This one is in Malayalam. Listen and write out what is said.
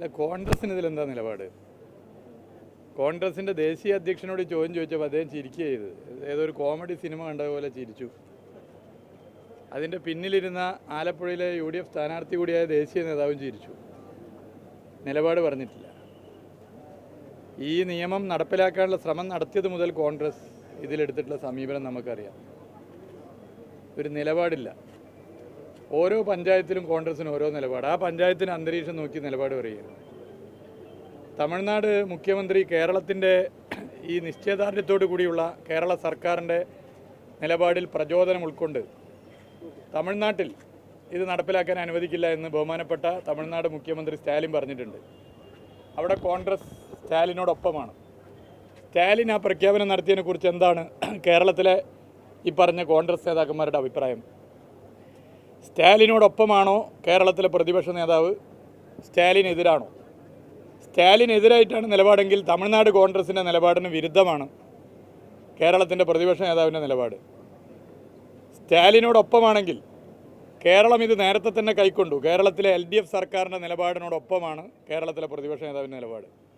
അല്ല കോൺഗ്രസിന് ഇതിലെന്താ നിലപാട്? കോൺഗ്രസിന്റെ ദേശീയ അധ്യക്ഷനോട് ചോദ്യം ചോദിച്ചപ്പോൾ അദ്ദേഹം ചിരിക്കുക ചെയ്ത്. ഏതോ ഒരു കോമഡി സിനിമ കണ്ട പോലെ ചിരിച്ചു. അതിന്റെ പിന്നിലിരുന്ന ആലപ്പുഴയിലെ യു ഡി എഫ് സ്ഥാനാർത്ഥി കൂടിയായ ദേശീയ നേതാവും ചിരിച്ചു. നിലപാട് പറഞ്ഞിട്ടില്ല. ഈ നിയമം നടപ്പിലാക്കാനുള്ള ശ്രമം നടത്തിയത് മുതൽ കോൺഗ്രസ് ഇതിലെടുത്തിട്ടുള്ള സമീപനം നമുക്കറിയാം. ഒരു നിലപാടില്ല. ഓരോ പഞ്ചായത്തിലും കോൺഗ്രസിന് ഓരോ നിലപാട്. ആ പഞ്ചായത്തിന് അന്തരീക്ഷം നോക്കി നിലപാട് പറയുകയാണ് തമിഴ്നാട് മുഖ്യമന്ത്രി കേരളത്തിന്റെ ഈ നിശ്ചയദാർഢ്യത്തോടു കൂടിയുള്ള കേരള സർക്കാരിന്റെ നിലപാടിൽ പ്രചോദനം ഉൾക്കൊണ്ട് തമിഴ്നാട്ടിൽ ഇത് നടപ്പിലാക്കാൻ അനുവദിക്കില്ല എന്ന് ബഹുമാനപ്പെട്ട തമിഴ്നാട് മുഖ്യമന്ത്രി സ്റ്റാലിൻ പറഞ്ഞിട്ടുണ്ട്. അവിടെ കോൺഗ്രസ് സ്റ്റാലിനോടൊപ്പമാണ്. സ്റ്റാലിൻ ആ പ്രഖ്യാപനം നടത്തിയതിനെ കുറിച്ച് എന്താണ് കേരളത്തിലെ ഈ പറഞ്ഞ കോൺഗ്രസ് നേതാക്കന്മാരുടെ അഭിപ്രായം? സ്റ്റാലിനോടൊപ്പമാണോ കേരളത്തിലെ പ്രതിപക്ഷ നേതാവ്? സ്റ്റാലിനെതിരാണോ? സ്റ്റാലിനെതിരായിട്ടാണ് നിലപാടെങ്കിൽ തമിഴ്നാട് കോൺഗ്രസിന്റെ നിലപാടിന് വിരുദ്ധമാണ് കേരളത്തിന്റെ പ്രതിപക്ഷ നേതാവിന്റെ നിലപാട്. സ്റ്റാലിനോടൊപ്പമാണെങ്കിൽ കേരളം ഇത് നേരത്തെ തന്നെ കൈക്കൊണ്ടു. കേരളത്തിലെ എൽ ഡി എഫ് സർക്കാരിന്റെ നിലപാടിനോടൊപ്പമാണ് കേരളത്തിലെ പ്രതിപക്ഷ നേതാവിന്റെ നിലപാട്.